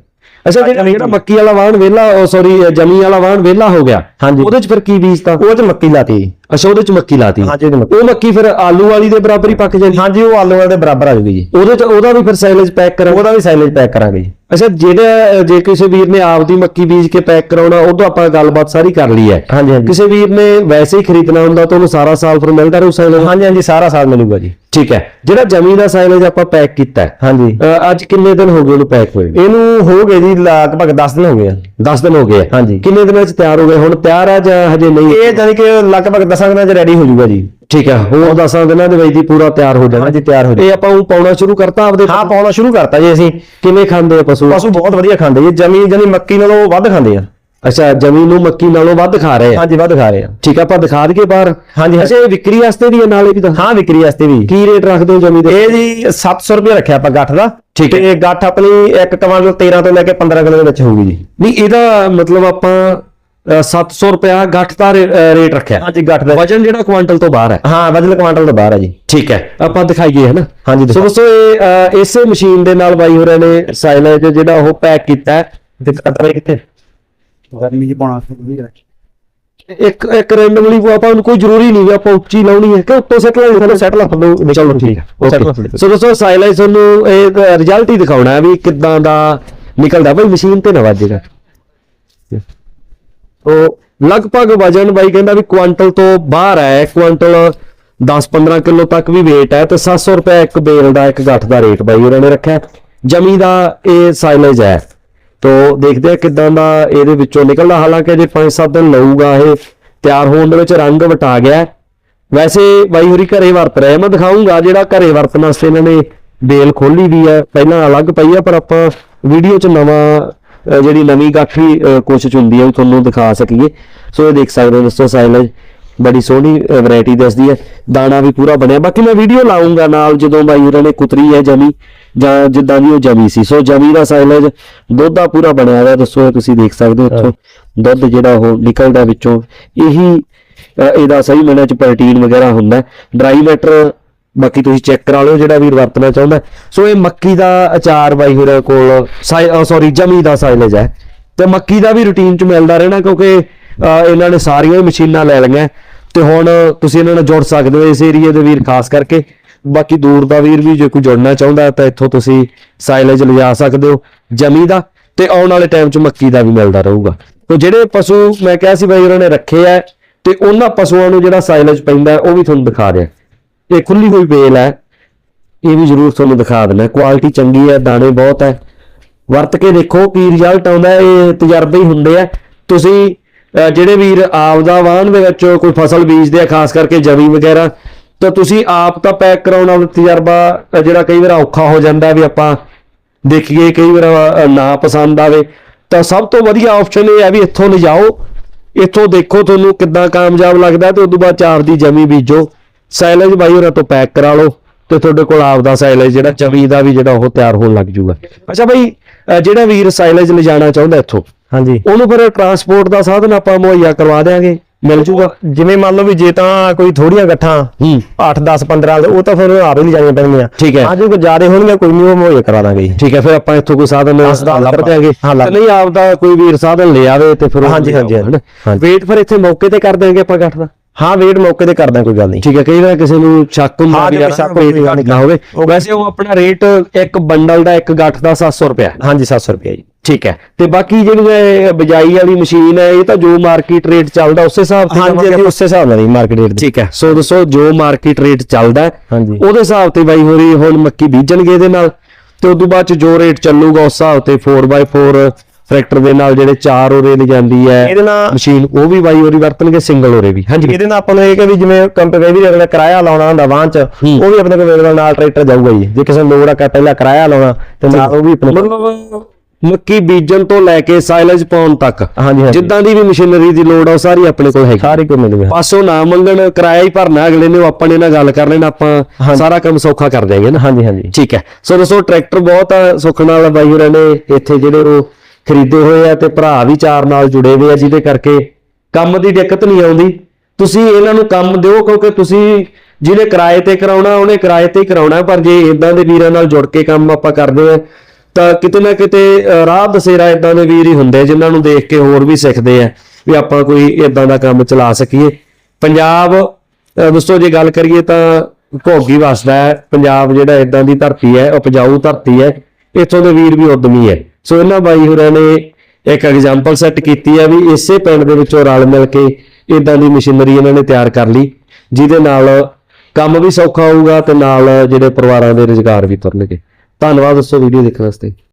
ਅੱਛਾ ਜਿਹੜਾ ਮੱਕੀ ਵਾਲਾ ਵਾਹਣ ਵੇਲਾ ਉਹ ਸੌਰੀ ਜਮੀ ਵਾਲਾ ਵਾਹਣ ਵੇਲਾ ਹੋ ਗਿਆ। ਹਾਂਜੀ। ਉਹਦੇ ਚ ਫਿਰ ਕੀ ਬੀਜਤਾ? ਉਹ ਚ ਮੱਕੀ ਲਾਤੀ। ਅੱਛਾ ਉਹਦੇ ਚ ਮੱਕੀ ਲਾਤੀ। ਹਾਂਜੀ ਉਹਦੀ ਮੱਕੀ। ਉਹ ਮੱਕੀ ਫਿਰ ਆਲੂ ਵਾਲੀ ਦੇ ਬਰਾਬਰ ਹੀ ਪੱਕ ਜਾਂਦੀ? ਹਾਂਜੀ ਉਹ ਆਲੂਆਂ ਦੇ ਬਰਾਬਰ ਆ ਜੂਗੀ ਜੀ। ਉਹਦੇ ਚ ਉਹਦਾ ਵੀ ਫਿਰ ਸਾਈਲੇਜ ਪੈਕ ਕਰਾਂ ਉਹਦਾ ਵੀ ਸਾਈਲੇਜ ਪੈਕ ਕਰਾਂਗੇ ਜੀ। ਅੱਛਾ ਜਿਹੜਾ ਜੇ ਕਿਸੇ ਵੀਰ ਨੇ ਆਪਦੀ ਮੱਕੀ ਬੀਜ ਕੇ ਪੈਕ ਕਰਾਉਣਾ ਉਦੋਂ ਆਪਾਂ ਗੱਲਬਾਤ ਸਾਰੀ ਕਰ ਲਈ ਹੈ। ਹਾਂਜੀ ਹਾਂਜੀ। ਕਿਸੇ ਵੀਰ ਨੇ ਵੈਸੇ ਹੀ ਖਰੀਦਣਾ ਹੁੰਦਾ ਤਾਂ ਉਹਨੂੰ ਸਾਰਾ ਸਾਲ ਫਿਰ ਮਿਲਦਾ ਰਹੂ ਸਾਈਲੇਜ ਹਾਂਜੀ ਹਾਂਜੀ ਸਾਰਾ ਸਾਲ ਮਿਲੂਗਾ ਜੀ। ਠੀਕ ਹੈ। ਜਿਹੜਾ ਜਮੀ ਦਾ ਸਾਈਲੇਜ ਆਪਾਂ ਪੈਕ ਕੀਤਾ ਹੈ ਹਾਂਜੀ। ਅ, ਅੱਜ ਕਿੰਨੇ ਦਿਨ ਹੋ ਗਏ ਉਹਨੂੰ ਪੈਕ ਹੋਏ ਇਹਨੂੰ ਹੋ ਗਏ ਜੀ ਲਗਭਗ 10 ਦਿਨ ਹੋ ਗਏ ਆ। 10 ਦਿਨ ਹੋ ਗਏ ਆ। ਹਾਂਜੀ। ਕਿੰਨੇ ਦਿਨਾਂ ਚ ਤਿਆਰ ਹੋ ਗਏ? ਹੁਣ ਤਿਆਰ ਆ ਜਾਂ ਹਜੇ ਨਹੀਂ? ਇਹ ਜਾਨੀ ਕਿ ਲਗਭਗ 10 ਦਿਨਾਂ ਚ ਰੈਡੀ ਹੋ ਜਾਊਗਾ ਜੀ। ਠੀਕ ਹੈ ਹੋਰ 10 ਦਿਨਾਂ ਦੇ ਵਿੱਚ ਹੀ ਪੂਰਾ ਤਿਆਰ ਹੋ ਜਾਣਾ ਹਾਂਜੀ ਤਿਆਰ ਹੋ ਜਾਊ ਇਹ ਆਪਾਂ ਉਹ ਪਾਉਣਾ ਸ਼ੁਰੂ ਕਰਤਾ ਆਪਦੇ ਹਾਂ ਪਾਉਣਾ ਸ਼ੁਰੂ ਕਰਤਾ ਜੀ ਅਸੀਂ। ਕਿਵੇਂ ਖਾਂਦੇ ਆ ਪਸ਼ੂ? ਪਸ਼ੂ ਬਹੁਤ ਵਧੀਆ ਖਾਂਦੇ ਜੀ। ਜਮੀ ਜਾਨੀ ਮੱਕੀ ਨਾਲੋਂ ਵੱਧ ਖਾਂਦੇ ਆ। ਅੱਛਾ ਜ਼ਮੀਨ ਨੂੰ ਮੱਕੀ ਨਾਲੋਂ ਵੱਧ ਖਾ ਰਹੇ ਆ। ਹਾਂਜੀ ਵੱਧ ਖਾ ਰਹੇ ਆ। ਠੀਕ ਆ ਆਪਾਂ ਦਿਖਾ ਦਈਏ ਬਾਹਰ। ਹਾਂਜੀ। ਅੱਛਾ ਇਹ ਵਿਕਰੀ ਵਾਸਤੇ ਵੀ ਹੈ ਨਾਲੇ ਵੀ ਤਾਂ? ਹਾਂ ਵਿਕਰੀ ਵਾਸਤੇ ਵੀ। ਕੀ ਰੇਟ ਰੱਖਦੇ ਹੋ ਜ਼ਮੀ ਦੇ? ਇਹ ਜੀ 700 ਰੁਪਏ ਰੱਖਿਆ ਆਪਾਂ ਗੱਠ ਦਾ। ਠੀਕ ਹੈ। ਇਹ ਗੱਠ ਆਪਣੀ ਇੱਕ ਕਵਾਂਟਲ 13 ਤੋਂ ਲੈ ਕੇ 15 ਕਿਲੋ ਦੇ ਵਿੱਚ ਹੋਊਗੀ ਜੀ। ਨਹੀਂ ਇਹਦਾ ਮਤਲਬ ਆਪਾਂ 700 ਰੁਪਿਆ ਗੱਠ ਦਾ ਰੇਟ ਰੱਖਿਆ। ਹਾਂਜੀ ਗੱਠ ਦਾ। ਵਜਨ ਜਿਹੜਾ ਕੁਆਂਟਲ ਤੋਂ ਬਾਹਰ ਹੈ। ਹਾਂ ਵਜਨ ਕੁਆਂਟਲ ਤੋਂ ਬਾਹਰ ਆ ਜੀ। ਠੀਕ ਹੈ ਆਪਾਂ ਦਿਖਾਈਏ ਹਨਾ? ਹਾਂਜੀ ਸੋ ਦੱਸੋ ਦੋਸਤੋ ਇਹ ਇਸੇ ਮਸ਼ੀਨ ਦੇ ਨਾਲ ਬਾਈ ਹੋਰਾਂ ਨੇ ਸਾਈਲੇਜ ਜਿਹੜਾ ਉਹ ਪੈਕ ਕੀਤਾ ਹੈ। ਤੇ ਕੱਟਾ ਕਿੱਥੇ? ਗਰਮੀ ਚ ਪਾਉਣਾ ਜ਼ਰੂਰੀ ਹੈ ਇੱਕ ਇੱਕ ਰੈਂਡਮਲੀ ਆਪਾਂ ਨੂੰ ਕੋਈ ਜ਼ਰੂਰੀ ਨਹੀਂ ਵੀ ਆਪਾਂ ਉੱਚੀ ਲਾਉਣੀ ਹੈ ਕਿ ਉੱਤੋਂ ਸੈਟ ਲਾਉਣੀ ਚਲੋ ਸੈਟ ਲਾ ਲਓ ਚਲੋ ਠੀਕ ਹੈ। ਸੋ ਦੋਸਤੋ ਸਾਈਲਾਈਜ਼ ਤੁਹਾਨੂੰ ਇਹ ਰਿਜ਼ਲਟ ਹੀ ਦਿਖਾਉਣਾ ਹੈ ਵੀ ਕਿੱਦਾਂ ਦਾ ਨਿਕਲਦਾ। ਬਈ ਮਸ਼ੀਨ ਤੇ ਨਾ ਵੱਜੇਗਾ। ਉਹ ਲਗਭਗ ਵਜਨ ਬਾਈ ਕਹਿੰਦਾ ਵੀ ਕੁਆਂਟਲ ਤੋਂ ਬਾਹਰ ਹੈ, ਕੁਆਂਟਲ 10-15 ਕਿਲੋ ਤੱਕ ਵੀ weight ਹੈ ਤੇ 700 ਰੁਪਏ ਇੱਕ ਬੇਲ ਦਾ ਇੱਕ ਗੱਠ ਦਾ ਰੇਟ ਬਾਈ ਉਹਨਾਂ ਨੇ ਰੱਖਿਆ। ਜਮੀ ਦਾ ਇਹ ਸਾਈਲੇਜ ਹੈ। ਤੋ ਦੇਖਦੇ ਆ ਕਿਦਾਂ ਦਾ ਇਹਦੇ ਵਿੱਚੋਂ ਨਿਕਲਦਾ। ਹਾਲਾਂਕਿ ਜੇ 5-7 ਦਿਨ ਲਊਗਾ ਇਹ, ਤਿਆਰ ਹੋਣ ਦੇ ਵਿੱਚ ਰੰਗ ਵਟਾ ਗਿਆ ਵੈਸੇ ਬਾਈ ਹੋਰੀ ਘਰੇ ਵਰਤ ਰਿਹਾ ਮੈਂ ਦਿਖਾਉਂਗਾ ਜਿਹੜਾ ਘਰੇ ਵਰਤਣ ਵਾਸਤੇ ਇਹਨਾਂ ਨੇ ਬੇਲ ਖੋਲੀ ਵੀ ਹੈ। ਪਹਿਲਾਂ ਅਲੱਗ ਪਈ ਆ ਪਰ ਆਪਾਂ ਵੀਡੀਓ 'ਚ ਨਵਾਂ ਜਿਹੜੀ ਨਵੀਂ ਅਹ ਕੋਸ਼ਿਸ਼ ਹੁੰਦੀ ਹੈ ਉਹ ਤੁਹਾਨੂੰ ਦਿਖਾ ਸਕੀਏ। ਸੋ ਇਹ ਦੇਖ ਸਕਦੇ ਹੋ ਦੋਸਤੋ ਸਾਈਲੇਜ ਬੜੀ ਸੋਹਣੀ ਵੈਰਾਈਟੀ ਦੱਸਦੀ ਹੈ। ਦਾਣਾ ਵੀ ਪੂਰਾ ਬਣਿਆ। ਬਾਕੀ ਮੈਂ ਵੀਡੀਓ ਲਾਉਂਗਾ ਨਾਲ ਜਦੋਂ ਬਾਈ ਹੋਰਾਂ ਨੇ ਕੁਤਰੀ ਹੈ ਜਮੀ ਜਾਂ ਜਿੱਦਾਂ ਦੀ ਉਹ ਜਮੀ ਸੀ। ਸੋ ਜਮੀ ਦਾ ਸਾਈਲੇਜ ਦੁੱਧ ਦਾ ਪੂਰਾ ਬਣਿਆ ਹੋਇਆ ਦੱਸੋ ਤੁਸੀਂ ਦੇਖ ਸਕਦੇ ਹੋ ਇੱਥੋਂ। ਦੁੱਧ ਜਿਹੜਾ ਉਹ ਨਿਕਲਦਾ ਵਿੱਚੋਂ। ਇਹੀ ਇਹਦਾ ਸਹੀ ਮਾਇਨੇ ਚ ਪ੍ਰੋਟੀਨ ਵਗੈਰਾ ਹੁੰਦਾ। ਡਰਾਈ ਮੈਟਰ ਬਾਕੀ ਤੁਸੀਂ ਚੈੱਕ ਕਰਾ ਲਿਓ, ਜਿਹੜਾ ਵੀਰ ਵਰਤਣਾ ਚਾਹੁੰਦਾ। ਸੋ ਇਹ ਮੱਕੀ ਦਾ ਅਚਾਰ ਬਾਈ ਹੋਰਾਂ ਕੋਲ ਸੌਰੀ ਜਮੀ ਦਾ ਸਾਈਲੇਜ ਹੈ। ਤੇ ਮੱਕੀ ਦਾ ਵੀ ਰੂਟੀਨ ਚ ਮਿਲਦਾ ਰਹਿਣਾ, ਕਿਉਂਕਿ ਇਹਨਾਂ ਨੇ ਸਾਰੀਆਂ ਹੀ ਮਸ਼ੀਨਾਂ ਲੈ ਲਈਆਂ। ਤੇ ਹੁਣ ਤੁਸੀਂ ਇਹਨਾਂ ਨਾਲ ਜੁੜ ਸਕਦੇ ਹੋ ਇਸ ਏਰੀਏ ਦੇ ਵੀਰ, ਖਾਸ ਕਰਕੇ। ਬਾਕੀ ਦੂਰ ਦਾ ਵੀਰ ਵੀ ਜੇ ਕੋਈ ਜੁੜਨਾ ਚਾਹੁੰਦਾ, ਤਾਂ ਇੱਥੋਂ ਤੁਸੀਂ ਸਾਈਲੇਜ ਲਿਜਾ ਸਕਦੇ ਹੋ, ਜਮੀ ਦਾ। ਤੇ ਆਉਣ ਵਾਲੇ ਟਾਈਮ 'ਚ ਮੱਕੀ ਦਾ ਵੀ ਮਿਲਦਾ ਰਹੂਗਾ। ਤੇ ਜਿਹੜੇ ਪਸ਼ੂ, ਮੈਂ ਕਿਹਾ ਸੀ ਬਾਈ ਉਹਨਾਂ ਨੇ ਰੱਖੇ ਆ, ਤੇ ਉਹਨਾਂ ਪਸ਼ੂਆਂ ਨੂੰ ਜਿਹੜਾ ਸਾਈਲੇਜ ਪੈਂਦਾ, ਉਹ ਵੀ ਤੁਹਾਨੂੰ ਦਿਖਾ ਦਿਆਂ ਇਹ ਖੁੱਲੀ ਹੋਈ ਵੇਲ ਹੈ। ਇਹ ਵੀ ਜ਼ਰੂਰ ਤੁਹਾਨੂੰ ਦਿਖਾ ਦੇਣਾ ਕੁਆਲਿਟੀ ਚੰਗੀ ਹੈ, ਦਾਣੇ ਬਹੁਤ ਹੈ। ਵਰਤ ਕੇ ਦੇਖੋ ਕੀ ਰਿਜ਼ਲਟ ਆਉਂਦਾ ਇਹ ਤਜਰਬੇ ਹੀ ਹੁੰਦੇ ਆ। ਤੁਸੀਂ ਜਿਹੜੇ ਵੀਰ ਆਪਦਾ ਵਾਹਨ ਦੇ ਵਿੱਚ ਕੋਈ ਫਸਲ ਬੀਜਦੇ ਆ, ਖਾਸ ਕਰਕੇ ਜਵੀ ਵਗੈਰਾ, ਤਾਂ ਤੁਸੀਂ ਆਪ ਤਾਂ ਪੈਕ ਕਰਾਉਣਾ ਤਜਰਬਾ ਜਿਹੜਾ ਕਈ ਵਾਰ ਔਖਾ ਹੋ ਜਾਂਦਾ ਵੀ ਆਪਾਂ ਦੇਖੀਏ, ਕਈ ਵਾਰ ਨਾ ਪਸੰਦ ਆਵੇ। ਤਾਂ ਸਭ ਤੋਂ ਵਧੀਆ ਆਪਸ਼ਨ ਇਹ ਹੈ ਵੀ ਇੱਥੋਂ ਲਿਜਾਓ। ਇੱਥੋਂ ਦੇਖੋ ਤੁਹਾਨੂੰ ਕਿੱਦਾਂ ਕਾਮਯਾਬ ਲੱਗਦਾ ਤੇ ਉਸ ਤੋਂ ਬਾਅਦ ਚਾਰ ਦੀ ਜਮੀ ਬੀਜੋ। ਸਾਈਲੇਜ ਬਾਈ ਹੋਰਾਂ ਤੋਂ ਪੈਕ ਕਰਾ ਲਓ ਤੇ ਤੁਹਾਡੇ ਕੋਲ ਆਪਦਾ ਸਾਈਲੇਜ ਜਿਹੜਾ ਜਮੀ ਦਾ ਵੀ ਜਿਹੜਾ ਉਹ ਤਿਆਰ ਹੋਣ ਲੱਗ ਜੂਗਾ। ਅੱਛਾ ਬਾਈ ਜਿਹੜਾ ਵੀਰ ਸਾਈਲੇਜ ਲਿਜਾਣਾ ਚਾਹੁੰਦਾ ਇੱਥੋਂ ਹਾਂਜੀ। ਉਹਨੂੰ ਫਿਰ ਟਰਾਂਸਪੋਰਟ ਦਾ ਸਾਧਨ ਆਪਾਂ ਮੁਹੱਈਆ ਕਰਵਾ ਦੇਾਂਗੇ ਮਿਲ ਜੂਗਾ? ਜਿਵੇਂ ਮੰਨ ਲਓ ਵੀ ਜੇ ਤਾਂ ਕੋਈ ਥੋੜੀਆਂ ਗੱਠਾਂ ਹੂੰ। 8 10 15 ਦੇ ਉਹ ਤਾਂ ਫਿਰ ਆਪ ਹੀ ਲਿਜਾਣੀਆਂ ਪੈਣਗੀਆਂ। ਠੀਕ ਹੈ। ਹਾਂ ਜੇ ਕੋਈ ਜ਼ਿਆਦਾ ਹੋਣਗੀਆਂ ਕੋਈ ਨਹੀਂ ਉਹ ਮੁਹੱਈਆ ਕਰਾ ਦਾਂਗੇ। ਠੀਕ ਹੈ ਫਿਰ ਆਪਾਂ ਇੱਥੋਂ ਕੋਈ ਸਾਧਨ ਲੱਭ ਤੇ ਨਹੀਂ ਆਪਦਾ ਕੋਈ ਵੀਰ ਸਾਧਨ ਲੈ ਆਵੇ ਤੇ ਫਿਰ ਹਾਂਜੀ, ਹਾਂਜੀ। ਵੇਟ ਫਿਰ ਇੱਥੇ ਮੌਕੇ ਤੇ ਕਰ ਦਿਆਂਗੇ ਆਪਾਂ ਗੱਠ ਦਾ। ਹਾਂ ਵੇਟ ਮੌਕੇ ਤੇ ਕਰਦਾ ਕੋਈ ਗੱਲ ਨਹੀਂ। ਠੀਕ ਹੈ ਕਈ ਵਾਰ ਕਿਸੇ ਨੂੰ ਸ਼ੱਕ ਹੁੰਦਾ ਵੀ ਯਾਰ ਸ਼ੱਕ weight ਹੋਵੇ, ਘੱਟ ਨਾ ਹੋਵੇ। ਵੈਸੇ ਉਹ ਆਪਣਾ ਰੇਟ ਇੱਕ ਬੰਡਲ ਦਾ ਇੱਕ ਗੱਠ ਦਾ 700 ਰੁਪਏ ਹਾਂਜੀ 700 ਰੁਪਏ ਜੀ। ਠੀਕ ਹੈ। ਤੇ ਬਾਕੀ ਜਿਹੜੀ ਇਹ ਬਿਜਾਈ ਵਾਲੀ ਮਸ਼ੀਨ ਹੈ ਇਹ ਤਾਂ ਜੋ ਮਾਰਕੀਟ ਰੇਟ ਚੱਲਦਾ ਉਸੇ ਹਿਸਾਬ ਤੇ ਹਾਂਜੀ ਉਸੇ ਹਿਸਾਬ ਨਾਲ ਹੀ ਮਾਰਕੀਟ ਰੇਟ ਠੀਕ ਹੈ। ਸੋ ਦੱਸੋ ਜੋ ਮਾਰਕੀਟ ਰੇਟ ਚੱਲਦਾ। ਉਹਦੇ ਹਿਸਾਬ ਤੇ ਬਾਈ ਹੋਰੀ ਹੁਣ ਮੱਕੀ ਬੀਜਣਗੇ ਇਹਦੇ ਨਾਲ। ਤੇ ਉਦੋਂ ਬਾਅਦ ਚ ਜੋ ਰੇਟ ਚੱਲੂਗਾ ਉਸ ਹਿਸਾਬ ਤੇ 4x4 ਟਰੈਕਟਰ ਦੇ ਨਾਲ ਜਿਹੜੇ ਚਾਰ ਓਰੇ ਲਈ ਜਾਂਦੀ ਹੈ ਇਹਦੇ ਨਾਲ ਮਸ਼ੀਨ ਉਹ ਵੀ ਬਾਈ ਹੋਰੀ ਵਰਤਣਗੇ ਸਿੰਗਲ ਓਰੇ ਵੀ ਹਾਂਜੀ। ਇਹਦੇ ਨਾਲ ਆਪਾਂ ਨੂੰ ਇਹ ਕਿ ਵੀ ਜਿਵੇਂ ਕੰਪਨੀ ਵੀ ਅਗਲਾ ਕਿਰਾਇਆ ਲਾਉਣਾ ਹੁੰਦਾ ਵਾਹਨ ਚ। ਉਹ ਵੀ ਆਪਣੇ ਕੋਲ ਨਾਲ ਟਰੈਕਟਰ ਜਾਊਗਾ ਜੀ। ਜੇ ਕਿਸੇ ਨੂੰ ਲੋੜ ਆ ਕਿ ਪਹਿਲਾਂ ਕਿਰਾਇਆ ਲਾਉਣਾ ਤੇ ਨਾਲ ਉਹ ਵੀ ਆਪਣੇ ਕੋਲ- ਮਤਲਬ ਮੱਕੀ ਬੀਜਣ ਤੋਂ ਲੈ ਕੇ ਸਾਈਲੇਜ ਪਾਉਣ ਤੱਕ ਹਾਂਜੀ ਹਾਂਜੀ। ਜਿੱਦਾਂ ਦੀ ਵੀ ਮਸ਼ੀਨਰੀ ਦੀ ਲੋੜ ਆ ਸਾਰੀ ਆਪਣੇ ਕੋਲ ਹੈਗੀ। ਸਾਰੀ ਕੋਈ ਮਿਲੂਗਾ ਪਾਸੋਂ ਨਾ ਮੰਗਣ ਕਿਰਾਇਆ ਹੀ ਭਰਨਾ ਅਗਲੇ ਨੇ ਉਹ ਆਪਾਂ ਨੇ ਨਾਲ ਗੱਲ ਕਰ ਲੈਣਾ ਆਪਾਂ। ਸਾਰਾ ਕੰਮ ਸੌਖਾ ਕਰ ਦਿਆਂਗੇ ਨਾ। ਹਾਂਜੀ ਹਾਂਜੀ। ਠੀਕ ਹੈ। ਸੋ ਦੋਸਤੋ ਟਰੈਕਟਰ ਬਹੁਤ ਸੁੱਖ ਨਾਲ ਬਾਈ ਹੋਰਾਂ ਨੇ ਇੱਥੇ ਜਿਹੜੇ ਉਹ ਖਰੀਦੇ ਹੋਏ ਆ ਤੇ ਭਰਾ ਵੀ ਚਾਰ ਨਾਲ ਜੁੜੇ ਹੋਏ ਆ ਜਿਹਦੇ ਕਰਕੇ ਕੰਮ ਦੀ ਦਿੱਕਤ ਨਹੀਂ ਆਉਂਦੀ। ਤੁਸੀਂ ਇਹਨਾਂ ਨੂੰ ਕੰਮ ਦਿਓ ਕਿਉਂਕਿ ਤੁਸੀਂ ਜਿਹਨੇ ਕਿਰਾਏ ਤੇ ਕਰਾਉਣਾ ਉਹਨੇ ਕਿਰਾਏ ਤੇ ਹੀ ਕਰਾਉਣਾ ਪਰ ਜੇ ਇਦਾਂ ਦੇ ਵੀਰਾਂ ਨਾਲ ਜੁੜ ਕੇ ਕੰਮ ਆਪਾਂ ਕਰਦੇ ਆ ਤਾਂ ਕਿਤੇ ਨਾ ਕਿਤੇ ਰਾਹ ਦਸੇਰਾ ਇਦਾਂ ਦੇ ਵੀਰ ਹੀ ਹੁੰਦੇ ਆ, ਜਿਨ੍ਹਾਂ ਨੂੰ ਦੇਖ ਕੇ ਹੋਰ ਵੀ ਸਿੱਖਦੇ ਆ ਵੀ ਆਪਾਂ ਕੋਈ ਇਦਾਂ ਦਾ ਕੰਮ ਚਲਾ ਸਕੀਏ। ਪੰਜਾਬ ਅਹ, ਦੋਸਤੋ ਜੇ ਗੱਲ ਕਰੀਏ ਤਾਂ ਘੋਗੀ ਵਸਦਾ ਹੈ। ਪੰਜਾਬ ਜਿਹੜਾ ਇਦਾਂ ਦੀ ਧਰਤੀ ਹੈ ਉਪਜਾਊ ਧਰਤੀ ਹੈ ਇੱਥੋਂ ਦੇ ਵੀਰ ਵੀ ਉਦਮੀ ਹੈ। ਸੋ ਇਹਨਾਂ ਬਾਈ ਹੋਰਾਂ ਨੇ ਇੱਕ ਐਗਜ਼ਾਮਪਲ ਸੈੱਟ ਕੀਤੀ ਹੈ ਵੀ ਇਸੇ ਪਿੰਡ ਦੇ ਵਿੱਚੋਂ ਰਲ ਮਿਲ ਕੇ ਇਦਾਂ ਦੀ ਮਸ਼ੀਨਰੀ ਇਹਨਾਂ ਨੇ ਤਿਆਰ ਕਰ ਲਈ, ਜਿਹਦੇ ਨਾਲ ਕੰਮ ਵੀ ਸੌਖਾ ਹੋਊਗਾ ਤੇ ਨਾਲ ਜਿਹੜੇ ਪਰਿਵਾਰਾਂ ਦੇ ਰੁਜ਼ਗਾਰ ਵੀ ਤੁਰਨਗੇ। ਧੰਨਵਾਦ ਦੋਸਤੋ ਵੀਡੀਓ ਦੇਖਣ ਵਾਸਤੇ।